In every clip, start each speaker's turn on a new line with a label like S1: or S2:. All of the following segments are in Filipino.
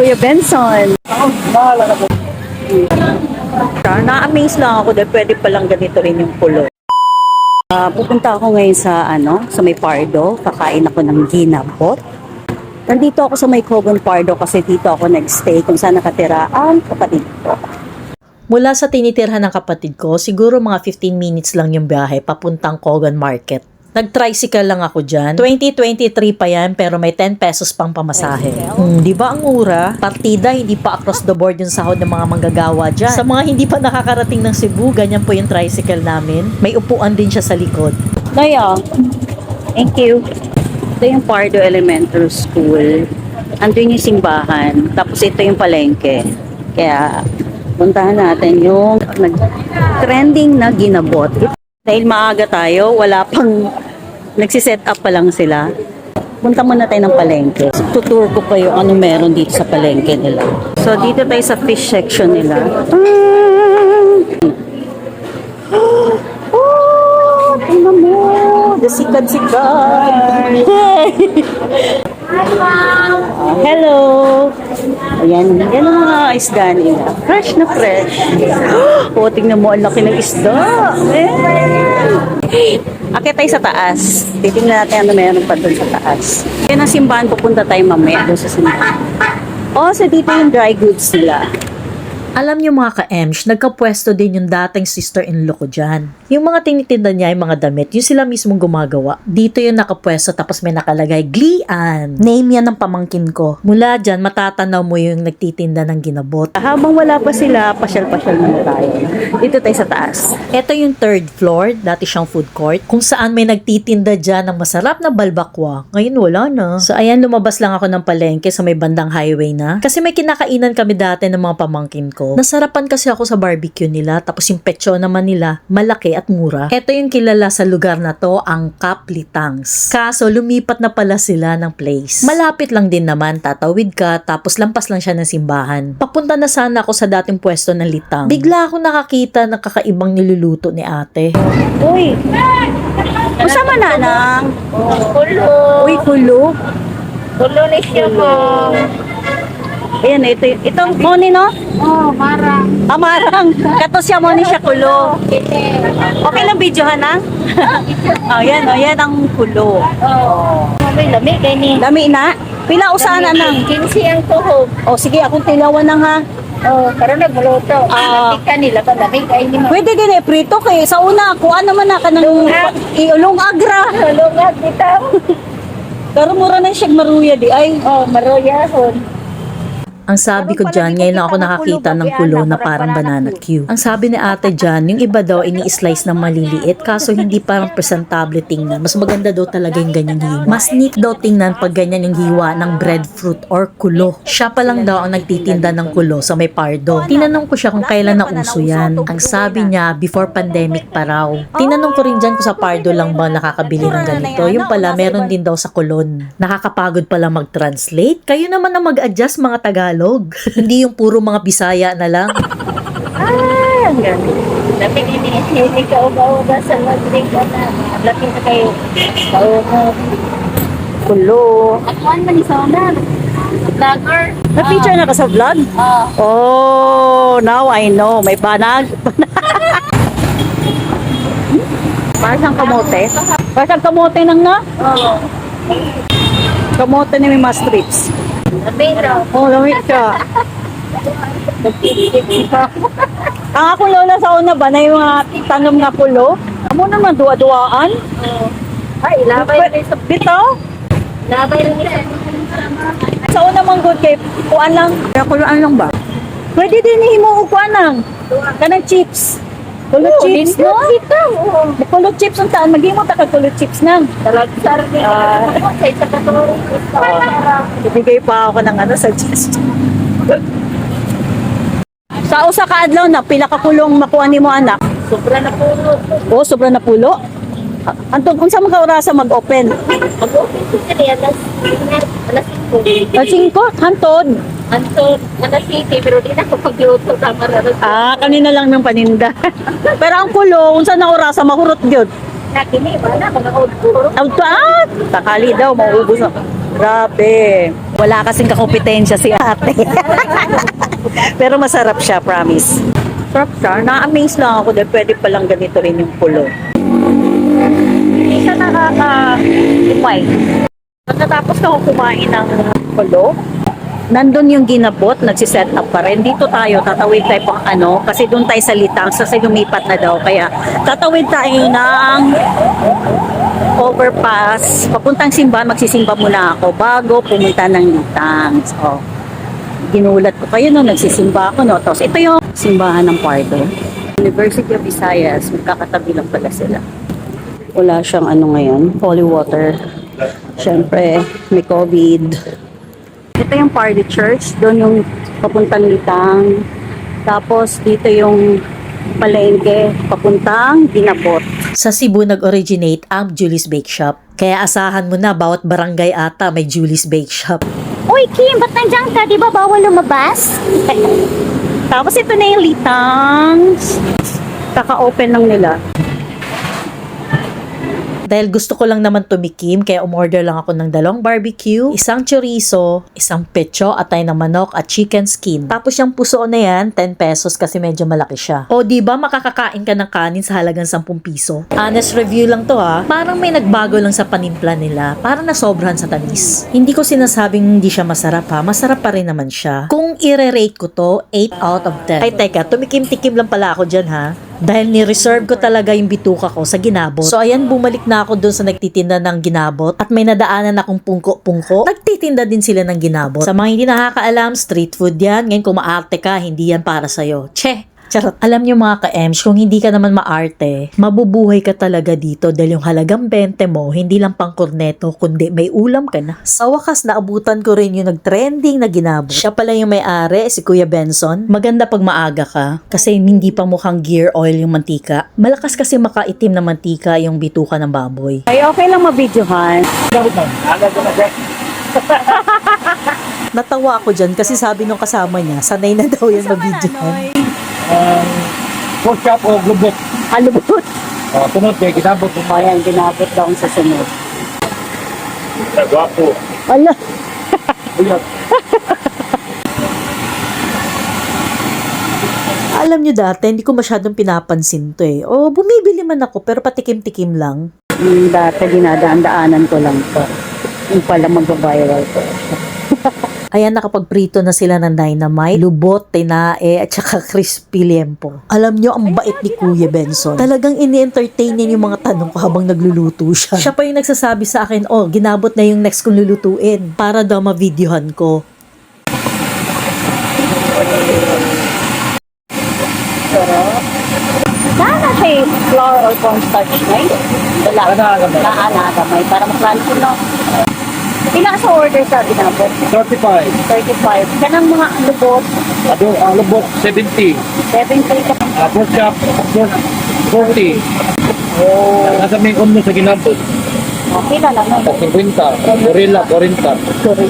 S1: Kuya Benson. Na-amaze lang ako dahil pwede palang ganito rin yung pulo. Ah, pupunta ako ngayon sa ano, sa may Pardo. Kakain ako ng ginabot. Nandito ako sa may Cogon Pardo kasi dito ako nagstay kung saan nakatira ang kapatid ko.
S2: Mula sa tinitirhan ng kapatid ko, siguro mga 15 minutes lang yung biyahe papuntang Kogan Market. Nag-tricycle lang ako dyan. 2023 pa yan, pero may 10 pesos pang pamasahe. Hmm, di ba ang mura? Partida, hindi pa across the board yung sahod ng mga manggagawa dyan. Sa mga hindi pa nakakarating ng Cebu, ganyan po yung tricycle namin. May upuan din siya sa likod.
S1: Kaya, thank you. Ito yung Pardo Elementary School. Andun yung simbahan. Tapos ito yung palengke. Kaya, puntahan natin yung nag-trending na ginabot. Dahil maaga tayo, wala pang nagsiset up pa lang sila. Punta muna tayo ng palengke. Tutur ko kayo ano meron dito sa palengke nila. So, dito tayo sa fish section nila. Oh, tingnan mo. The sikat-sikat. Oh, hello. Ayan, yan ang mga isda nila. Fresh na fresh. Oh, tingnan mo, ang laki ng isda. Ayan. Akit tayo sa taas. Titingnan natin ano meron pa doon sa taas. Yan ang simbahan, pupunta tayo mamaya doon sa simbahan. Oh, so dito yung dry goods nila.
S2: Alam niyo mga ka-Emsh, nagkapwesto din yung dating sister-in-law ko dyan. Yung mga tinitinda niya, yung mga damit, yung sila mismong gumagawa. Dito yung nakapwesto tapos may nakalagay, Glian. Name yan ng pamangkin ko. Mula dyan, matatanaw mo yung nagtitinda ng ginabot.
S1: Habang wala pa sila, pasyal-pasyal muna tayo. Dito tayo sa taas.
S2: Ito yung third floor, dati siyang food court, kung saan may nagtitinda dyan ng masarap na balbakwa. Ngayon wala na. So ayan, lumabas lang ako ng palengke sa may bandang highway na. Kasi may kinakainan kami dati ng mga pamangkin. Nasarapan kasi ako sa barbecue nila, tapos yung pecho naman nila, malaki at mura. Ito yung kilala sa lugar na to, ang Kaplitangs. Kaso lumipat na pala sila ng place. Malapit lang din naman, tatawid ka, tapos lampas lang siya ng simbahan. Papunta na sana ako sa dating pwesto ng litang. Bigla ako nakakita ng kakaibang niluluto ni ate.
S1: Uy! Usama na nang.
S3: Kulo.
S1: Uy, kulo.
S3: Kulo ni siya ko.
S1: Ayan, ito, itong moni, no?
S3: Oh, marang.
S1: Amarang. Kato siya moni siya kulo. Okay lang video, ha, oh, yan, oh, yan ang kulo.
S3: Oh. May lami kay ni.
S1: Lami na. Pila usana nang.
S3: Kinsi ang tuhog.
S1: Oh, sige, akong tilawan nang ha.
S3: Oh, karon nagluto.
S1: Ah.
S3: Ah, ka nila pa lami kay ni.
S1: Pwede din eh, prito kay sa una, kuha naman na ka ng iulong agra.
S3: Lungag bitaw.
S1: Pero mura na siya maruya di ay.
S3: Oh, maroyahon.
S2: Ang sabi ko dyan, ngayon lang ako nakakita ng kulo na parang banana Q. Ang sabi ni ate dyan, yung iba daw ini-slice ng maliliit kaso hindi parang presentable tingnan. Mas maganda daw talaga yung ganyan hiwa. Mas neat daw tingnan pag ganyan yung hiwa ng breadfruit or kulo. Siya pa lang daw ang nagtitinda ng kulo sa may pardo. Tinanong ko siya kung kailan na uso yan. Ang sabi niya, before pandemic pa raw. Tinanong ko rin dyan kung sa pardo lang ba nakakabili ng ganito. Yung pala, meron din daw sa kulon. Nakakapagod pala mag-translate. Kayo naman ang mag-adjust mga Tagalog. Hindi yung puro mga Bisaya na lang.
S3: Ah, ang ni ni hindi ka uba-uba sa magding ka na. Lami na kayo. Kao mo.
S1: Kulo.
S3: Akuan man ni Sona. Vlogger.
S1: Na-feature na ka sa vlog?
S3: Oh.
S1: Oh, now I know. May banag. Parang kamote. Parang kamote nang na.
S3: Oh.
S1: Kamote ni may mga strips.
S3: Lami raw.
S1: Oh, lamit ka. Ang akong lola sa una ba na yung mga tanom nga pulo? Amo naman duwa-duwaan.
S3: Oh. Ay, labay rin sa
S1: Bitaw?
S3: labay rin sa
S1: Sa una mong good kay kuan lang. Kaya kulaan lang ba? Pwede din himo og kuan lang. Kanang chips. Kulot chips, no?
S3: Ikaw. Oh.
S1: Kulot chips ang taan. Maghimo ta kag kulot chips nang.
S3: Talagsar ni
S1: Ah.
S3: sa isa ka to.
S1: Ibigay pa ako ng ano suggestion. Sa usa ka adlaw na pila ka kulong makuha nimo anak?
S3: Sobra na puno.
S1: Oh, sobra na pulo. Ah, Antong unsa man ka orasa mag-open?
S3: Mag-open siya alas alas 5.
S1: Al 5 hantod.
S3: Anto, alas 7, pero di na ako pagluto.
S1: Ah, kanina lang ng paninda. Pero ang kulo, unsa na orasa mahurot gyud.
S3: Nakini ba na, mga.
S1: Auto ah, takali daw maubos na. Grabe. Wala kasing kakompetensya si ate. Pero masarap siya, promise. Sarap siya. Na-amaze lang ako dahil pwede palang ganito rin yung pulo. Hindi ka nakaka-umay. Pagkatapos na ako kumain ng pulo, nandun yung ginabot, nagsiset up pa rin. Dito tayo, tatawid tayo pang ano, kasi doon tayo sa Litang, kasi lumipat na daw. Kaya tatawid tayo ng overpass. Papuntang simbahan, magsisimba muna ako bago pumunta ng Litang. So, ginulat ko kayo no, nagsisimba ako no. Tapos ito yung simbahan ng Pardo. University of Visayas, magkakatabi lang pala sila. Wala siyang ano ngayon, holy water. Siyempre, may COVID. Ito yung Pardo Church, doon yung papuntang Litang. Tapos dito yung palengke, papuntang Dinapot.
S2: Sa Cebu nag-originate ang Julie's Bake Shop. Kaya asahan mo na bawat barangay ata may Julie's Bake Shop.
S3: Uy, Kim, ba't nandiyan ka? Di ba bawal lumabas?
S1: Tapos ito na yung Litang. Kaka-open lang nila.
S2: Dahil gusto ko lang naman tumikim, kaya umorder lang ako ng dalawang barbecue, isang chorizo, isang pecho, atay ng manok at chicken skin. Tapos yung puso na yan, 10 pesos kasi medyo malaki siya. O di ba makakakain ka ng kanin sa halagang 10 piso? Honest review lang to ha. Parang may nagbago lang sa panimpla nila. Parang nasobrahan sa tamis. Hindi ko sinasabing hindi siya masarap ha. Masarap pa rin naman siya. Kung i-rate ko to, 8 out of 10. Ay teka, tumikim-tikim lang pala ako dyan ha. Dahil ni-reserve ko talaga yung bituka ko sa ginabot. So ayan, bumalik na ako dun sa nagtitinda ng ginabot at may nadaanan akong pungko-pungko. Nagtitinda din sila ng ginabot. Sa mga hindi nakakaalam, street food yan. Ngayon kung maarte ka, hindi yan para sa'yo. Che! Charot. Alam niyo mga ka-ems, kung hindi ka naman maarte, mabubuhay ka talaga dito dahil yung halagang 20 mo, hindi lang pang korneto, kundi may ulam ka na. Sa wakas, naabutan ko rin yung nag-trending na ginabot. Siya pala yung may-ari, si Kuya Benson. Maganda pag maaga ka, kasi hindi pa mukhang gear oil yung mantika. Malakas kasi makaitim na mantika yung bituka ng baboy.
S1: Ay, okay lang mabidyohan.
S2: Natawa ako dyan kasi sabi nung kasama niya, sanay na daw yan mabidyohan.
S4: Pork chop o glubot.
S1: Alubot.
S4: Uh, tunod kay kinabot mo.
S1: Ayan, ginabot daw sa sunod.
S4: Gwapo.
S1: Ala,
S4: Uyat.
S2: Alam niyo dati, hindi ko masyadong pinapansin to eh. O, bumibili man ako pero patikim-tikim lang.
S1: yung dati dinadaan-daanan ko lang to. Yung pala mag-viral to.
S2: Ayan, nakapagprito na sila ng dynamite, lubot, tinae, at saka crispy liempo. Alam nyo, ang bait ni Kuya Benson. Talagang ini-entertain niya yung mga tanong ko habang nagluluto siya. Siya pa yung nagsasabi sa akin, oh, ginabot na yung next kong lulutuin para daw ma-videohan ko.
S1: Sana siya flour or cornstarch na yun. Wala.
S4: Naagamay.
S1: Naagamay. Para maklansin, no? Pila ka sa order sa ginabot?
S4: 35.
S1: 35. Kanang mga lubot,
S4: Ado, uh, lubok 70.
S1: 70 ka.
S4: Uh, pork chop, pork 40.
S1: Oh,
S4: Nasa may umno sa kinabot.
S1: okay na lang. no?
S4: 50. Gorilla, 40.
S1: Sorry.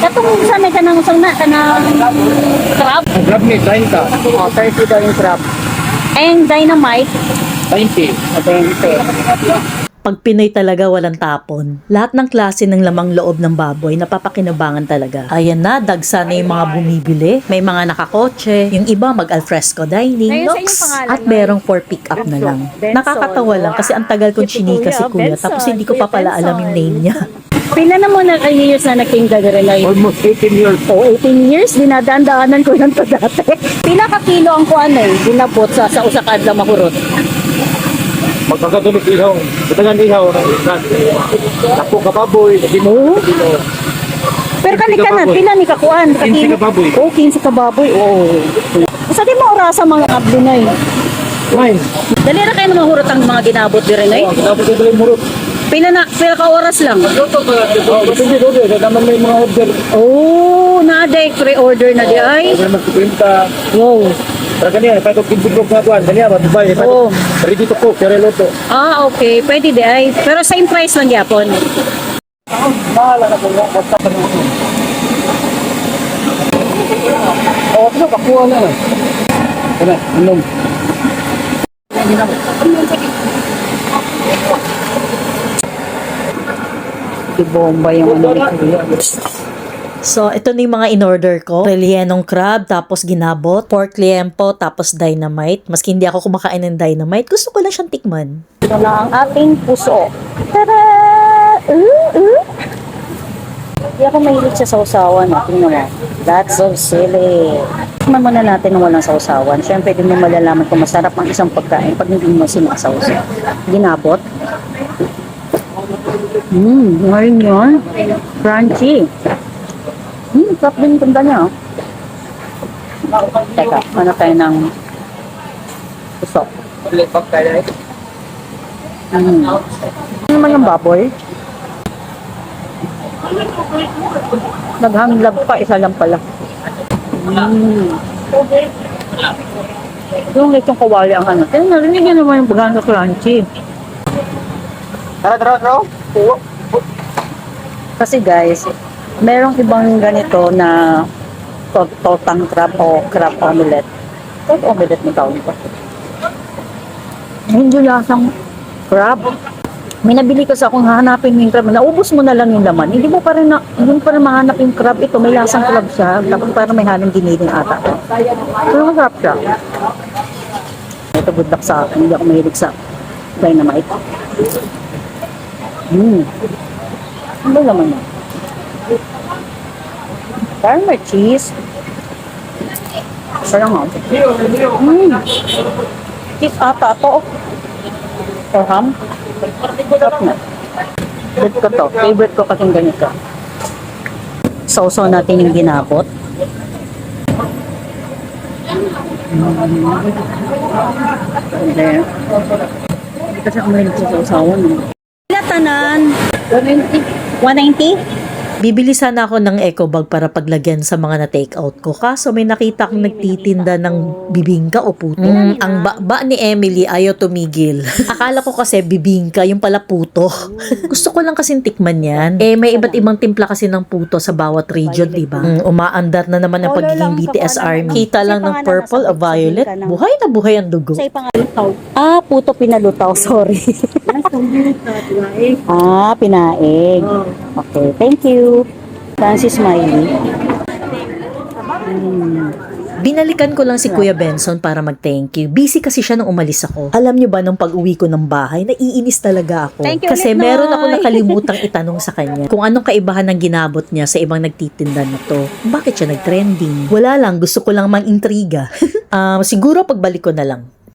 S1: Katong sa may kanang usang na, kanang crab.
S4: Ang grab ni 30.
S1: Oh, 30 daw yung crab. Yung dynamite,
S4: 20.
S1: 20.
S2: Pag Pinoy talaga walang tapon. Lahat ng klase ng lamang loob ng baboy, napapakinabangan talaga. Ayan na, dagsa na yung mga bumibili. May mga nakakotse. Yung iba mag-alfresco dining.
S1: Pangalan,
S2: At merong for pick up na lang. Nakakatawa lang kasi ang tagal kong chinika si
S1: Kuya.
S2: Tapos hindi ko pa pala alam yung name niya.
S1: Pila na mo na kayo years na nagtinda rin na yun?
S4: Almost 18 years.
S1: Oh, 18 years, dinadaan-daanan ko lang to dati. Pila ka kilo ang kuan eh, dinabot sa sa usa ka adlaw mahurot.
S4: Magkakatulik ihaw. Batangan ihaw. Tapo ka baboy. Dino.
S1: Pero kani ka na,
S4: baboy.
S1: pila ni kakuan?
S4: 15 ka baboy.
S1: Oh, 15 ka baboy. Oo. Sa di mo orasa mga abli na eh.
S4: Nine.
S1: Dali na kayo na mahurot ang mga ginabot di rin eh.
S4: Oh, ka dali murot.
S1: Pila na, pila ka oras lang.
S4: Oh, depende doon. Sa naman may mga order.
S1: Oh, na-day pre-order na di ay.
S4: Kaya mas 50.
S1: Wow.
S4: Pero kanya, pa ito kinbigog na tuwan. Kanya, matubay.
S1: Oo.
S4: Ready to cook. Kaya luto.
S1: Ah, okay. Pwede di ay. Pero same price lang yapon.
S4: Mahala na kung basta sa luto. Oo, ito, kakuha na. Kaya, inom.
S1: Bomba yung ano ni Kuya.
S2: So, ito na yung mga in-order ko. Rellenong crab, tapos ginabot, pork liempo, tapos dynamite. Maski hindi ako kumakain ng dynamite, gusto ko lang siyang tikman.
S1: Ito na ang ating puso. Tada! Uh, uh. Hindi ako mahilig sa sausawan. ah. Tingnan mo. That's so silly. Tikman muna natin ng walang sausawan. Siyempre, din mo malalaman kung masarap ang isang pagkain pag hindi mo sinasawsaw. Ginabot. Mmm, ngayon yun. Crunchy. Mmm, sarap din yung tanda niya. oh. Teka, ano tayo ng puso? Mm. Ano naman yung baboy? Naghang love pa, isa lang pala. Mm. Yung itong kawali ang ano. Kaya narinig niyo naman yung bagang sa crunchy.
S4: Tara, tara, tara.
S1: Kasi guys, merong ibang ganito na to- totang crab o crab omelette. Crab omelette mo tawag ko. Hindi lasang crab. May nabili ko sa kung hahanapin mo yung crab, naubos mo na lang yung laman. Hindi mo pa rin na, hindi mo pa rin mahanap yung crab. Ito, may lasang crab siya. Tapos parang may halong giniling ata. Pero masarap siya. Ito good luck sa akin. Hindi ako mahilig sa dynamite. Hmm. Ano ba naman yan? Parang may cheese. Parang nga. Mm. Cheese ata to. Or ham. Sarap na. Favorite ko to. Favorite ko kasing ganito. Sausaw natin yung ginabot. Mm. There. Hindi kasi ako mahilig sa sausawan. eh. Ilan tanan? 190. 190?
S2: Bibili sana ako ng eco bag para paglagyan sa mga na-take out ko. Kaso may nakita akong nagtitinda ng bibingka o puto. Mm, ang ba ni Emily ayaw tumigil. Akala ko kasi bibingka, yung pala puto. Gusto ko lang kasi tikman yan. Eh, may iba't ibang timpla kasi ng puto sa bawat region, di ba? Mm, umaandar na naman ang pagiging BTS Army. Kita lang ng purple o violet. Buhay na buhay ang dugo.
S1: Sa ipangalutaw. Ah, puto pinalutaw. Sorry. ah, pinaig. Okay, thank you. Francis Miley.
S2: Binalikan ko lang si Kuya Benson para mag-thank you. Busy kasi siya nung umalis ako. Alam niyo ba nung pag-uwi ko ng bahay, naiinis talaga ako.
S1: Thank you
S2: kasi
S1: ulit,
S2: meron ako nakalimutang itanong sa kanya kung anong kaibahan ng ginabot niya sa ibang nagtitinda na to. Bakit siya nag-trending? Wala lang, gusto ko lang mang intriga. Ah, siguro pagbalik ko na lang.